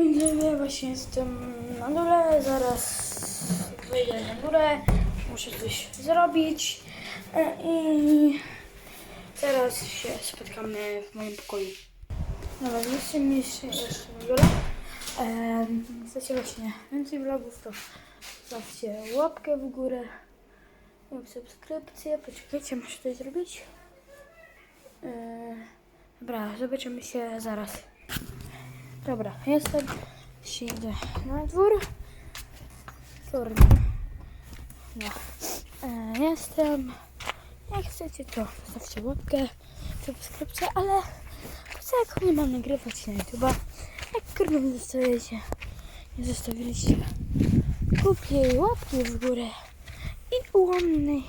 Widzowie, właśnie jestem na dole, zaraz wejdę na górę, muszę coś zrobić e, i zaraz się spotkamy w moim pokoju. Dobra, jestem jeszcze, jeszcze na dole. E, chcecie właśnie więcej vlogów, to zostawcie łapkę w górę subskrypcję. Poczekajcie, muszę coś zrobić. E, dobra, zobaczymy się zaraz. Dobra, jestem. Się idę na dwór. Kurde. No. E, jestem. Jak chcecie, to zostawcie łapkę, subskrypcję, ale jak nie mam nagrywać na YouTube? Jak kurde nie nie zostawiliście głupiej łapki w górę i ułomnej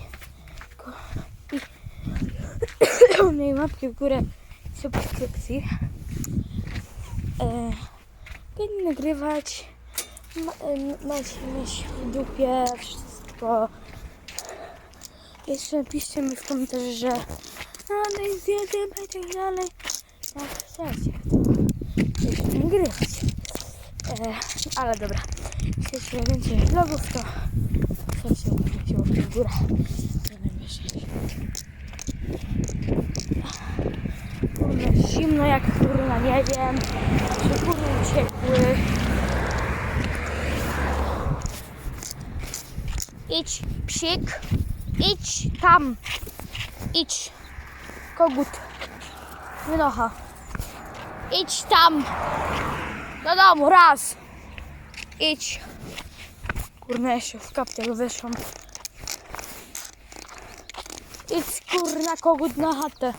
i ułomnej łapki w górę subskrypcji e, nagrywać. Ma, e, macie mieć w dupie wszystko. Jeszcze piszcie mi w komentarzu, że a daj zdjęcie i tak dalej. Jak chcecie, to jeszcze nagrywać. E, ale dobra. Chcecie więcej vlogów, to zostawcie łapkę łapkę w górę. Kurwa, zimno jak kurwa, nie wiem. Kurwa uciekły. Idź, psik. Idź tam. Idź. Kogut. Wynocha. Idź tam. Do domu, raz. Idź. Kurna, jeszcze w kapciach wyszłam. Idź, kurna, kogut na chatę.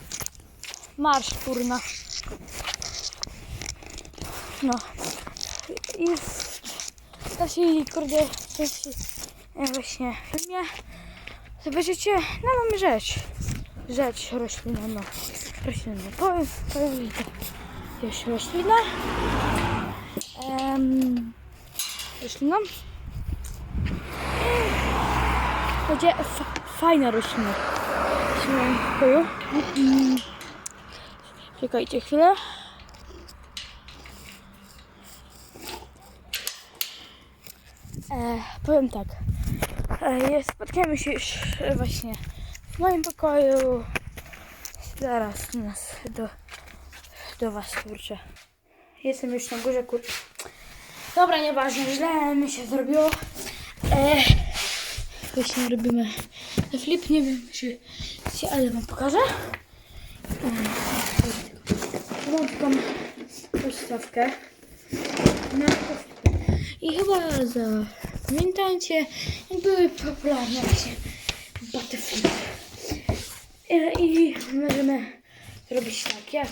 Marsz, kurna. No. I to się, kurde, części e, właśnie w filmie zobaczycie, no mamy rzecz. Rzecz roślinna, no. Roślinna. Powiem, powiem, jest roślina. Um, roślina. Będzie fa fajna roślina. W. Mm. Czekajcie chwilę. E, powiem tak. E, spotkamy się już e, właśnie w moim pokoju. Zaraz nas do, do was kurczę. Jestem już na górze kur... Dobra, nieważne, źle mi się zrobiło. E, właśnie robimy flip, nie wiem czy się, ale wam pokażę. Mam taką podstawkę. Na I chyba zapamiętajcie, jak były popularne właśnie butterfly. I, możemy zrobić tak, jak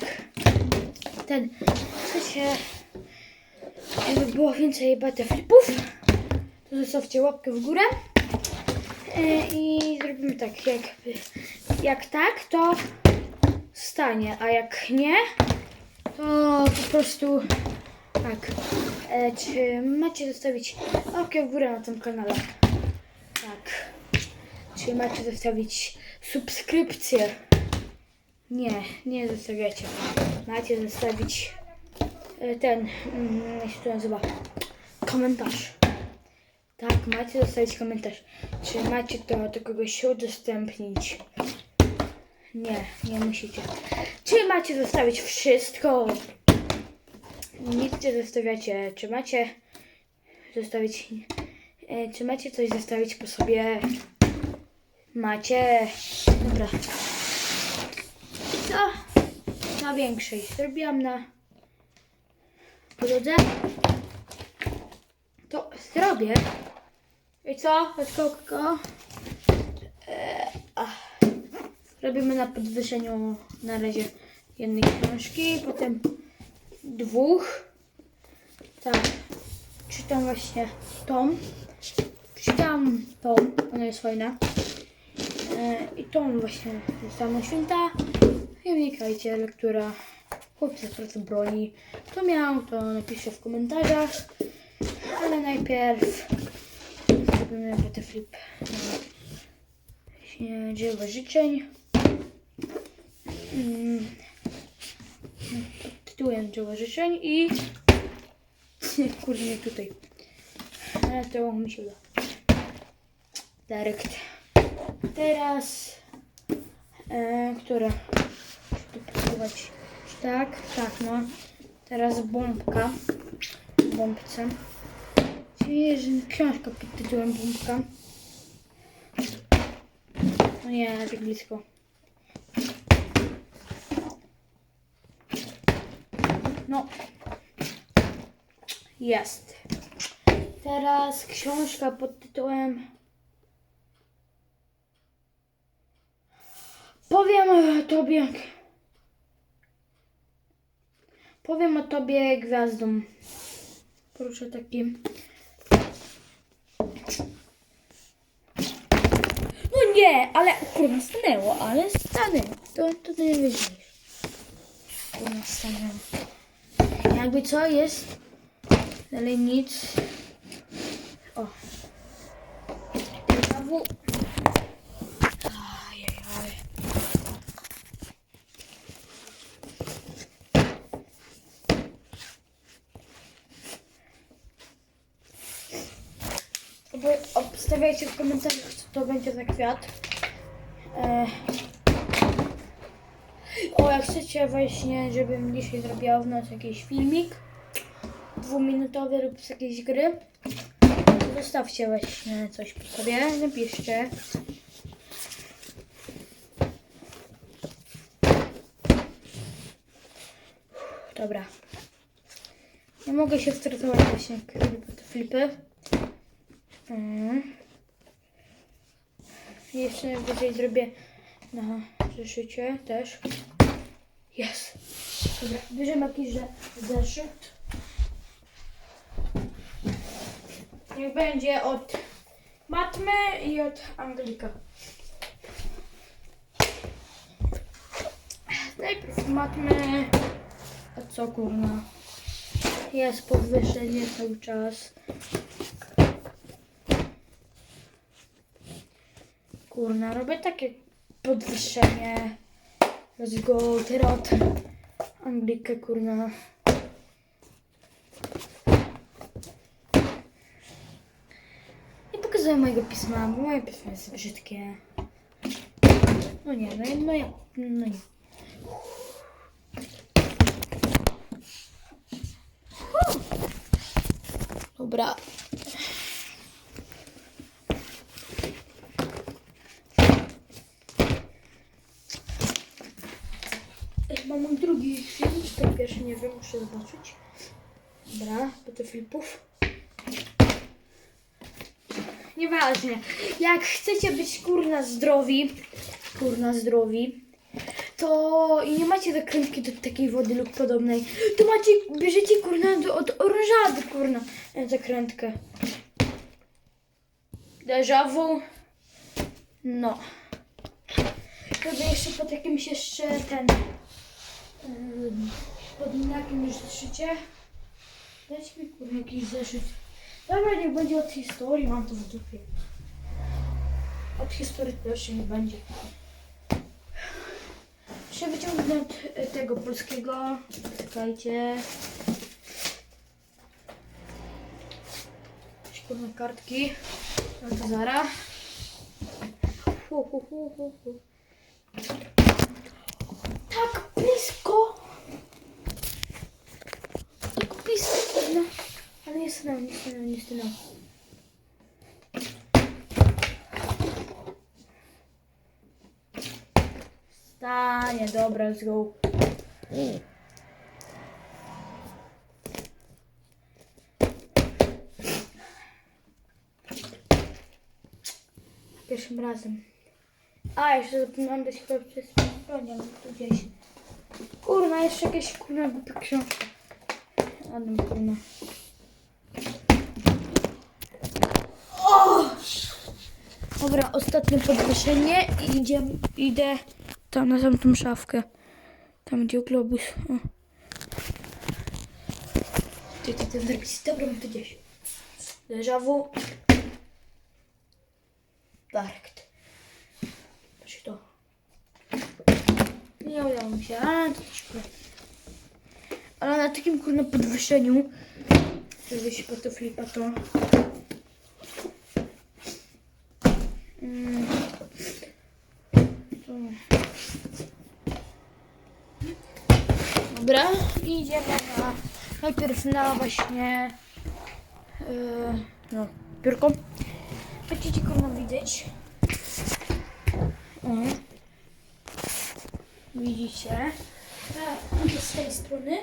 ten, chcecie, jakby było więcej butterflipów, to zostawcie łapkę w górę. E, I zrobimy tak, jak, jak tak, to stanie, a jak nie, to po prostu tak. E, czy macie zostawić łapkę w górę na tym kanale? Tak. Czy macie zostawić subskrypcję? Nie, nie zostawiacie. Macie zostawić e, ten, mm, jak się to nazywa, komentarz. Tak, macie zostawić komentarz. Czy macie to do kogoś udostępnić? Nie, nie musicie. Czy macie zostawić wszystko? Nic nie zostawiacie. Czy macie zostawić. E, czy macie coś zostawić po sobie? Macie. Dobra. I co? Na większej. Zrobiłam na podłodze. To zrobię. I co? Kogo? E. Robimy na podwyższeniu na razie jednej książki, potem dwóch. Tak, czytam właśnie tą. Czytam tą, ona jest fajna. E, I tą właśnie samą święta. I wnikajcie, lektura. Chłopcy pracy broni. Kto miał, to napisze w komentarzach. Ale najpierw zrobimy butterflip dzieło życzeń. Mm, dzieło życzeń i kurde, tutaj. Ale to mi się uda. Direct. Teraz, e, które? Tu posuwać. Tak, tak, no. Teraz bombka. Bombce. Czyli książka pod tytułem Bombka. No nie, tak blisko. No. Jest. Teraz książka pod tytułem Powiem tobie Powiem o tobie gwiazdom. Proszę takim. No nie, ale kurwa stanęło, ale stanęło. To, to najwyżej. Kurwa stanęło. Jakby co jest? Dalej nic. O. Znowu. Ajajaj. Obstawiajcie w komentarzach, co to będzie za kwiat. E... O, jak chcecie właśnie, żebym dzisiaj zrobiła w nocy jakiś filmik dwuminutowy lub z jakiejś gry, zostawcie właśnie coś po sobie, napiszcie. Dobra. Nie mogę się stresować właśnie, te flipy. Mm. Jeszcze wyżej zrobię na zeszycie też. Jest. Dobra, bierzemy jakiś ze- zeszyt. Niech będzie od matmy i od Anglika. Najpierw matmy. A co kurna? Jest podwyższenie cały czas. Kurna, robię takie podwyższenie. Let's go, teraz Anglikę, kurna. Nie pokazuję mojego pisma, bo moje pismo jest brzydkie. No nie, no, no, i- no nie. Dobra. Chyba mój drugi film, czy ten pierwszy, nie wiem, muszę zobaczyć. Dobra, do tych flipów. Nieważne. Jak chcecie być kurna zdrowi, kurna zdrowi, to i nie macie zakrętki do takiej wody lub podobnej, to macie, bierzecie kurna do, od orężady kurna zakrętkę. Déjà vu. No. Robię jeszcze pod jakimś jeszcze ten pod jakimś zeszycie. Dajcie mi kurwa jakiś zeszyt. Dobra, niech będzie od historii, mam to w dupie. Od historii też nie będzie. Muszę wyciągnąć e, tego polskiego. Czekajcie. Kurwa kartki. No to zara. Hu, hu, hu, hu, hu. Tak blisko. Tak blisko. No. Ale nie stanął, nie stanął. Stanie, dobra, let's go. Pierwszym razem. A, jeszcze zapomniałam dać chyba przez ale tu gdzieś. Kurna, jeszcze jakieś kurna głupia książka. Adam, kurna. O! Dobra, ostatnie podwyższenie i idzie, idę tam na tamtą szafkę. Tam gdzie globus. O. Ty, ty, ty. Dobra, mam to gdzieś. Vu. Direct. Patrz to. Nie udało mi się, ale to troszkę. Ale na takim kurna podwyższeniu po to flipa to. Mm. To. Dobra, i idziemy na najpierw na właśnie yy, no, biurko. Będziecie kurwa widzieć. O. Widzicie? Tak, z tej strony.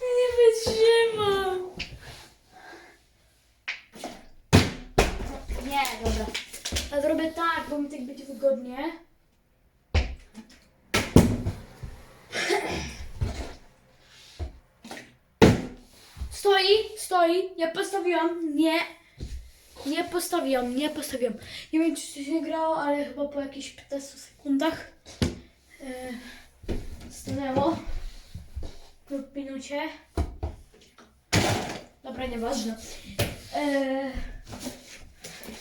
Nie wytrzymam. Nie, dobra. Ja zrobię tak, bo mi tak będzie wygodnie. Stoi. Ja postawiłam. Nie. Nie postawiłam, nie postawiłam. Nie wiem, czy to się grało, ale chyba po jakichś 15 sekundach yy, stanęło. W minucie. Dobra, nieważne. Yy,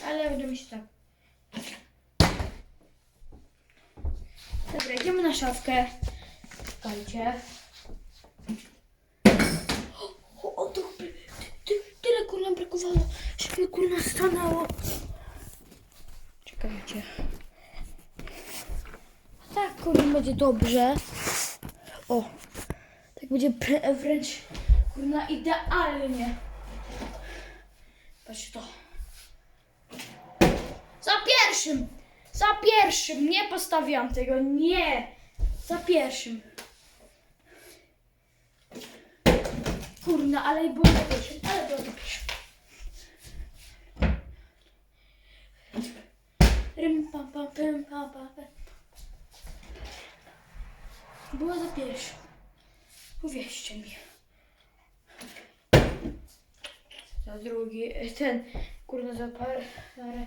ale będę mieć tak. Dobra, idziemy na szafkę. Czekajcie. O, o to ty, ty, tyle brakowało, żeby kurna stanęło. Czekajcie. Tak kurna będzie dobrze. O, tak będzie wręcz kurna idealnie. Patrz to. Za pierwszym! Za pierwszym! Nie postawiłam tego, nie! Za pierwszym. Kurna, ale było za pierwszym, ale było za pierwszym. Rym, pam, pam, pym, pam, pam, pam. Było za pierwszym. Uwierzcie mi. Za drugi, ten, kurna, za parę, parę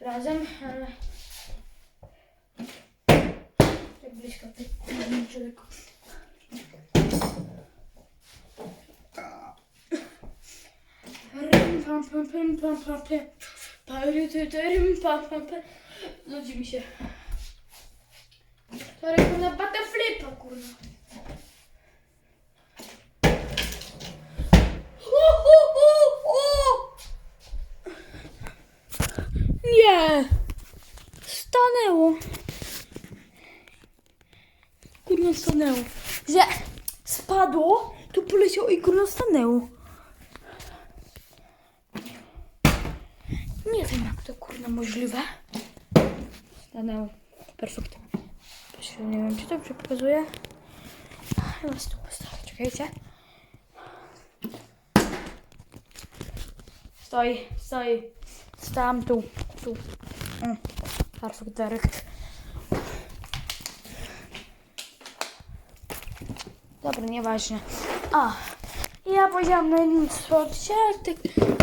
razem, ale tak blisko, tak daleko. Rym, pam, pam, pym, pam, pam, pym. Pary, ty, ty, rym, pam, pam, pym. Nudzi mi się. Sorry, kurna, butterflipa, kurna. Nie! Stanęło. Kurna, stanęło. Że spadło, tu poleciało i kurna stanęło. Nie wiem, jak to kurna możliwe. Stanęło. Perfekt. Nie wiem, czy dobrze pokazuje. Chyba tu postawię. Czekajcie. Stoi, stoi. Stałam tu, tu. Mm. Perfect direct. Dobra, nieważne. A, ja powiedziałam na jednym schodzie, tak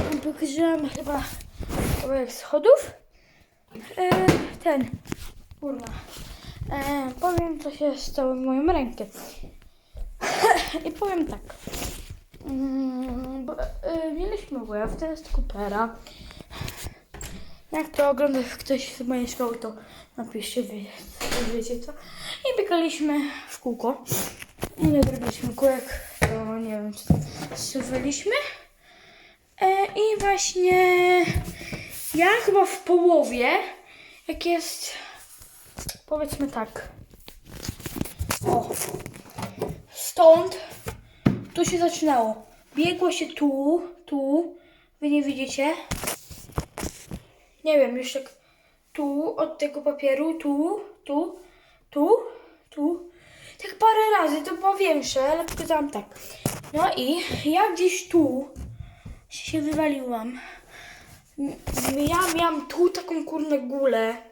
wam pokazałam chyba kawałek schodów. E, ten, kurwa. E, powiem, co się stało w moją rękę. I powiem tak. Mm, bo, e, mieliśmy WF, to Coopera. Jak to ogląda ktoś z mojej szkoły, to napiszcie, wie, wiecie co. I biegaliśmy w kółko. Ile zrobiliśmy kółek, to nie wiem, czy suwaliśmy. E, I właśnie ja chyba w połowie, jak jest, powiedzmy tak, o, stąd, tu się zaczynało. Biegło się tu, tu, wy nie widzicie? Nie wiem, już tak tu, od tego papieru, tu, tu, tu, tu. Tak parę razy, to było większe, ale pokazałam tak. No i ja gdzieś tu się wywaliłam. Ja miałam tu taką kurna gulę.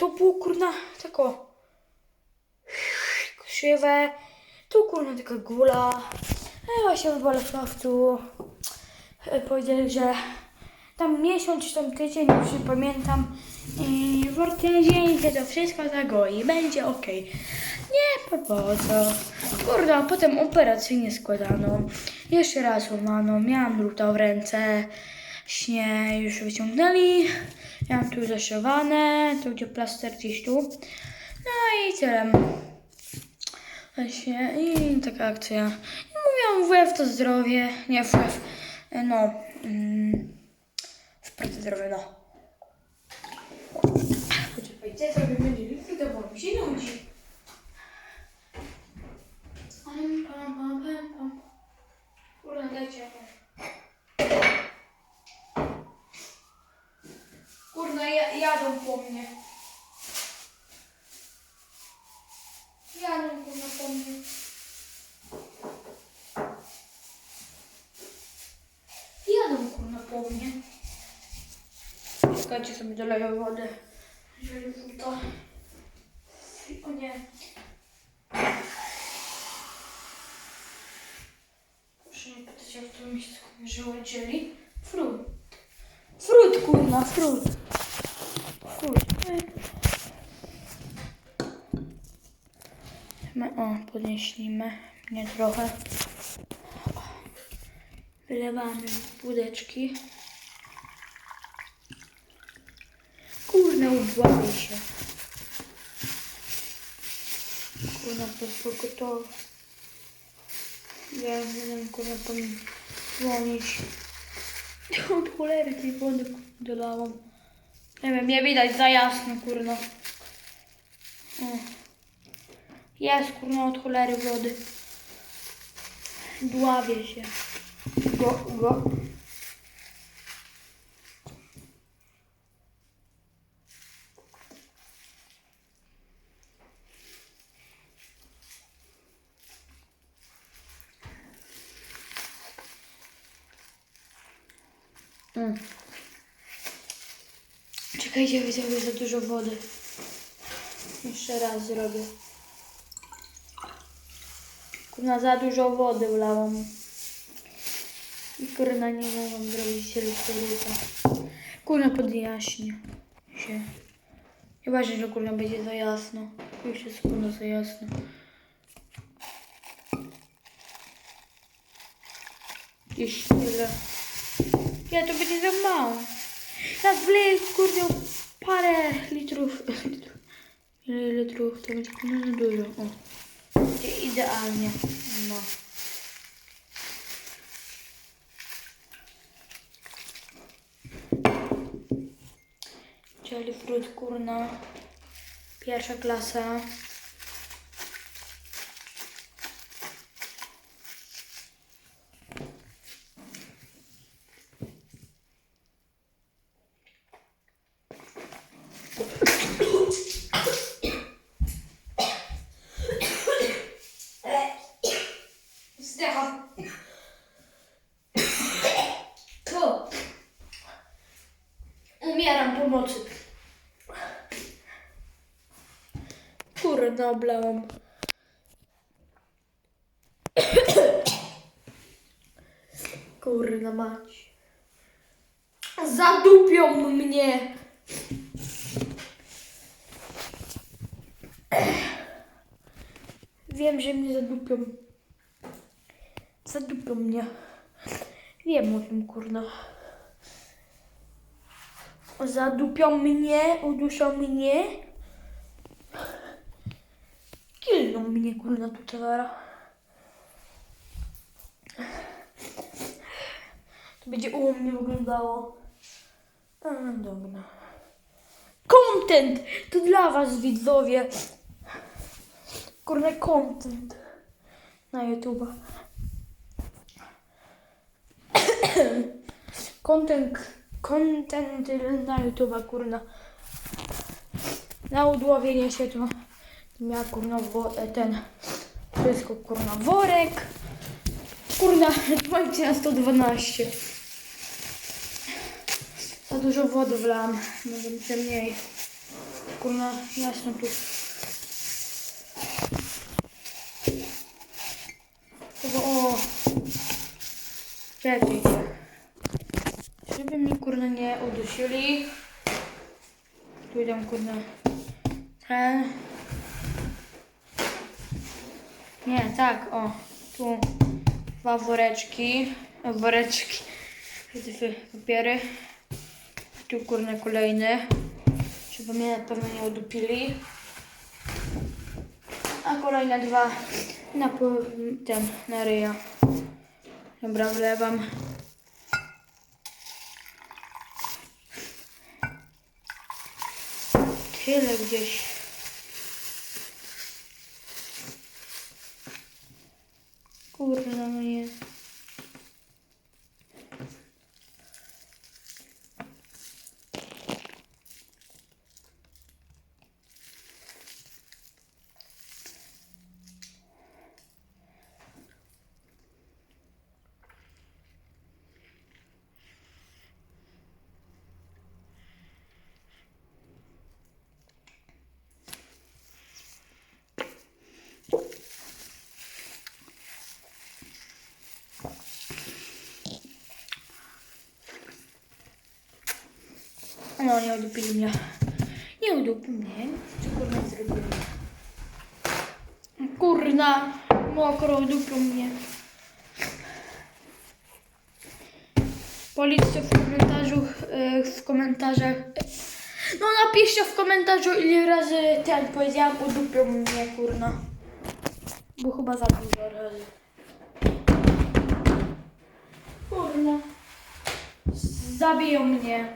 To było kurna tako krzywe. Tu kurna taka gula. A ja się wywalę w szafcu. E, Powiedzieli, że tam miesiąc czy tam tydzień, już nie pamiętam. I w ortezie się to wszystko zagoi. Będzie okej. Nie, po po co. Kurde, a potem operację nie składano. Jeszcze raz łamano. Miałam druta w ręce. Śnie już wyciągnęli. Miałam tu zaszywane. Tu gdzie plaster gdzieś tu. No i tyle. Właśnie i taka akcja. I mówiłam WF to zdrowie. Nie WF. No. Mm, sport to zdrowie, no. Poczekajcie, zrobimy dzielnicę, bo mi się nudzi. Pam, pam, pam, pam, pam. Kurde, dajcie. Kurde, ja, jadą po mnie. Jadą po mnie. Jadą kurna po mnie. Czekajcie sobie doleję wodę. Jeżeli to... O nie. Proszę nie pytać, jak to mi się skojarzyło dzieli. Frut. Frut, kurna. Frut. Podnieślimy mnie trochę. Wylewamy wódeczki. Kurna, udławię się. Kurna, to jest gotowe. Ja będę kurwa tam dzwonić. Od cholery tej wody dolałam. Nie wiem, nie widać za jasno, kurno. O. Jest, kurno, od cholery wody. Dławię się. Go, go. Mm. Czekajcie, wyciągnę za dużo wody. Jeszcze raz zrobię. Kurna, za dużo wody wlałam. I kurna, nie mogłam zrobić elektroryta. Kurna, podjaśnię się. Chyba, że kurna będzie za jasno. Już jest kurna za jasno. Gdzieś tyle. Ja to będzie za mało. Ja wleję kurde parę litrów. litrów. Ile litrów? To będzie za dużo. O. Idealnie. No. Czyli frut kurna. Pierwsza klasa. Oblałam. Kurna mać. Zadupią mnie. Wiem, że mnie zadupią. Zadupią mnie. Wiem o tym, kurna. Zadupią mnie, uduszą mnie. Kilną mnie, kurna, tu teraz. To będzie u mnie wyglądało. A, dobra. Content! To dla was, widzowie. Kurna, content. Na YouTube. Content, content na YouTube, kurna. Na udławienie się to miała kurna wo- ten wszystko kurna worek. Kurna, dbajcie na 112. Za dużo wody wlałam, może być mniej. Kurna, jasno tu. Tego, o. Czekajcie. Żeby mi kurna nie udusili. Tu idę kurna. Ten. Nie, tak, o. Tu. dwa woreczki, woreczki, te papiery. Tu kurna kolejny, żeby mnie na pewno nie. A kolejne dwa na ten, na ryja. Dobra, wlewam. Tyle gdzieś. Kurna no nie. Udupili mnie. Nie udupił mnie. Co kurna zrobiłem? Kurna, mokro udupił mnie. Policzcie w komentarzu, e, w komentarzach. No napiszcie w komentarzu ile razy ten powiedziałam udupił mnie kurna. Bo chyba za dużo razy. Kurna. Zabiją mnie.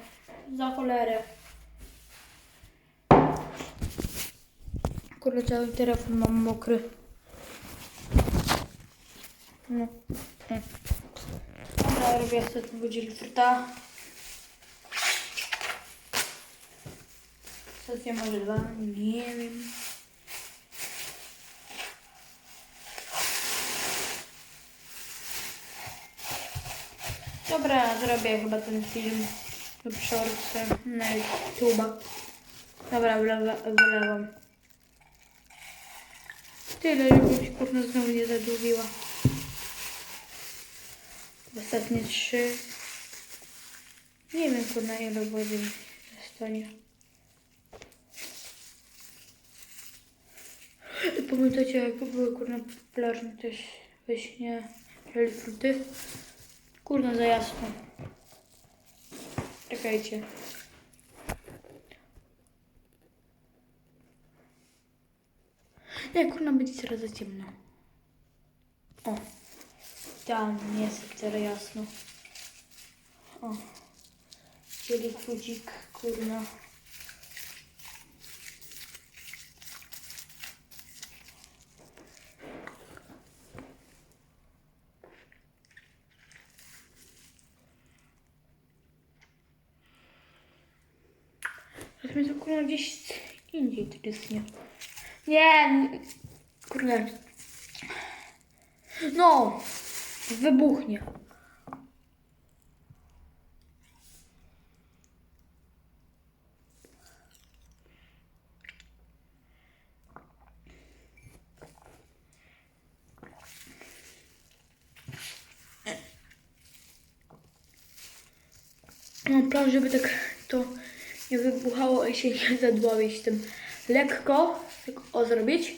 Za cholerę. Kurde, cały telefon mam mokry. No. E. Dobra, robię ostatniego dzielfryta. Stacja może dwa, nie wiem. Dobra, zrobię chyba ten film lub shorts na YouTube'a. Dobra, wylewam. Tyle, żebyś kurna znowu nie zadłubiła. Ostatnie trzy. Nie wiem kurna ile mi zostanie. Pamiętacie jak były kurna popularne też we śnie fruty? Kurna za jasno. Czekajcie. Nie, kurna, będzie coraz za ciemno. O. Tam jest teraz jasno. O. Czyli budzik, kurna. Kurna gdzieś indziej trysnie. Nie, nie, kurde. No, wybuchnie. Mam plan, żeby tak wybuchało i się nie zadławić tym. Lekko, tak o zrobić.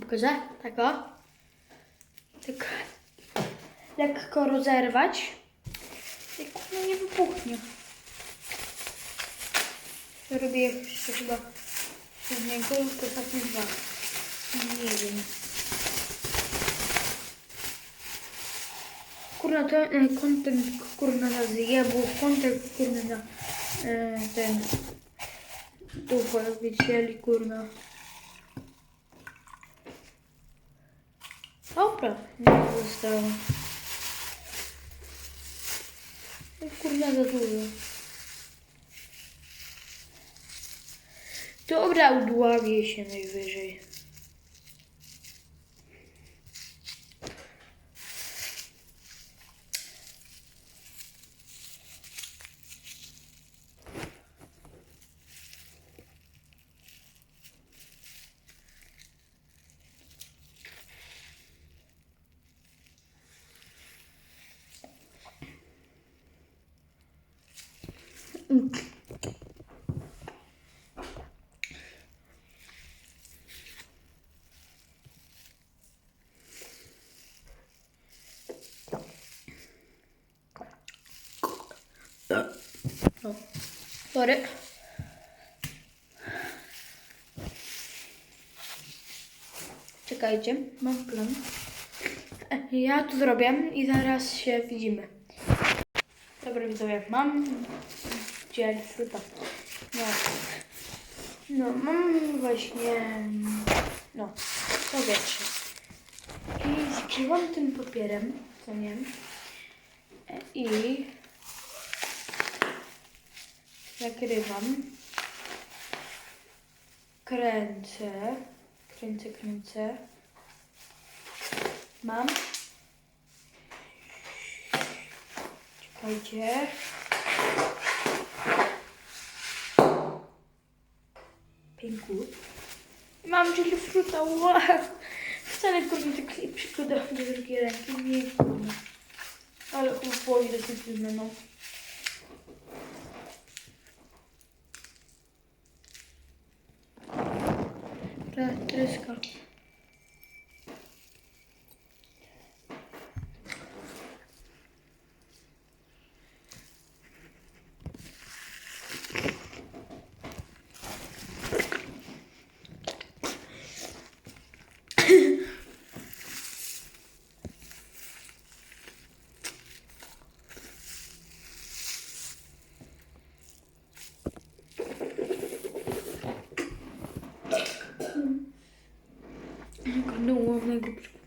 Pokażę, tak o. Tak lekko rozerwać. I kurwa nie wybuchnie. Robię jeszcze chyba niego tylko ostatnie dwa. Nie wiem. Kurna, to e, content kurna na zjebu, content kurna na e, ten jak widzieli, kurna. Dobra, nie zostało. No, Kurna za dużo. Dobra, udławię się najwyżej. No. Sorry. Czekajcie, mam plan. Ja to zrobię i zaraz się widzimy. Dobra widzowie, mam gdzie fruta. No. No, mam właśnie no, powietrze. I skryłam tym papierem, co nie? I zakrywam. Kręcę. Kręcę, kręcę. Mam. Czekajcie. Pięknie. Mam czyli fruta, wow. Wcale kurde tak się przykładam do drugiej ręki, nie kurde. Ale chłopowi dosyć no.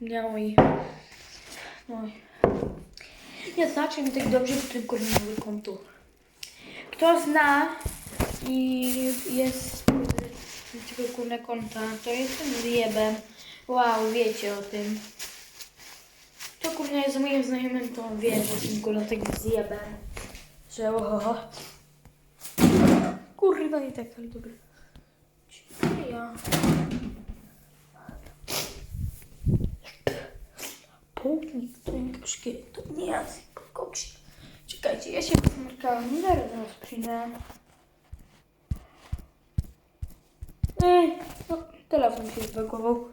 Przypomniało i... Oj. Ja zacznę tak dobrze w tym kolejnym kontu. Kto zna i jest z tego kurne konta, to jestem zjebem. Wow, wiecie o tym. To kurna jest moim znajomym, to wie, że jestem kurna tak zjebem. Że oho. Kurwa i tak, ale dobra. Gdzie ja? Nie koszkie, to nie ja, koksie. Czekajcie, ja się posmarkałam, zaraz zaraz przyjdę. Ej, no, telefon się zbagował.